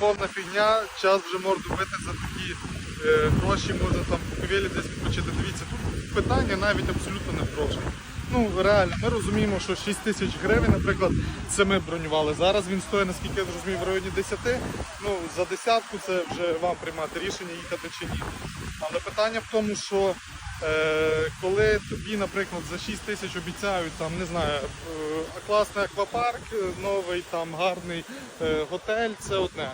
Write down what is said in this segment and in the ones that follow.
повна фігня, час вже морду бити за такі е, гроші, можна там купівелі десь відпочити. Дивіться, тут питання навіть абсолютно не в грошах. Ну реально, ми розуміємо, що 6 тисяч гривень, наприклад, це ми бронювали. Зараз він стоїть, наскільки я зрозумів, в районі 10. Ну за десятку це вже вам приймати рішення, їхати чи ні. Але питання в тому, що коли тобі, наприклад, за 6 тисяч обіцяють там, не знаю, е, класний аквапарк, е, новий там гарний е, готель, це одне.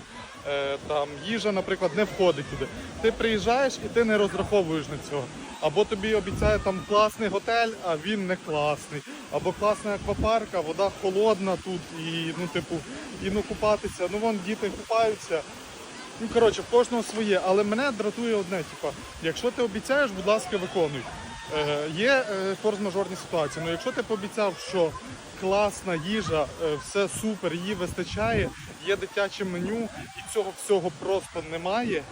Е, там їжа, наприклад, не входить туди. Ти приїжджаєш і ти не розраховуєш на цього. Або тобі обіцяють там класний готель, а він не класний. Або класний аквапарк, а вода холодна тут і ну, типу, і ну купатися. Ну вон діти купаються. Ну, коротше, в кожного своє, але мене дратує одне, типу, якщо ти обіцяєш, будь ласка, виконуй. Е, є е, форс-мажорні ситуації, але якщо ти пообіцяв, що класна їжа, е, все супер, її вистачає, є дитяче меню і цього всього просто немає,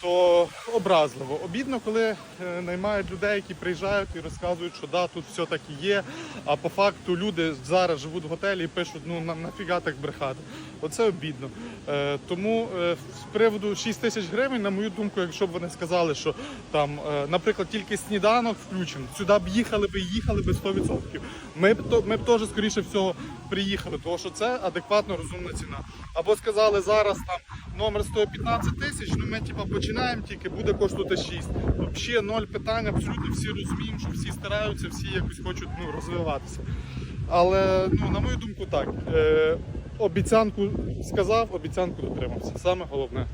то образливо. Обідно, коли е, наймають людей, які приїжджають і розказують, що да, тут все так і є. А по факту люди зараз живуть в готелі і пишуть, ну на, нафіга так брехати. Оце обідно. Е, тому е, з приводу 6 тисяч гривень, на мою думку, якщо б вони сказали, що там, наприклад, тільки сніданок включений, сюди б їхали би і їхали би 100%. Ми б то ми б теж скоріше всього приїхали, тому що це адекватно розумна ціна. Або сказали зараз там номер стоїть 15 тисяч, ну ми типа починаємо тільки, буде коштувати 6. Взагалі ноль питань, абсолютно всі розуміємо, що всі стараються, всі якось хочуть ну, розвиватися. Але ну, на мою думку, так. Е, обіцянку сказав, обіцянку дотримався. Саме головне.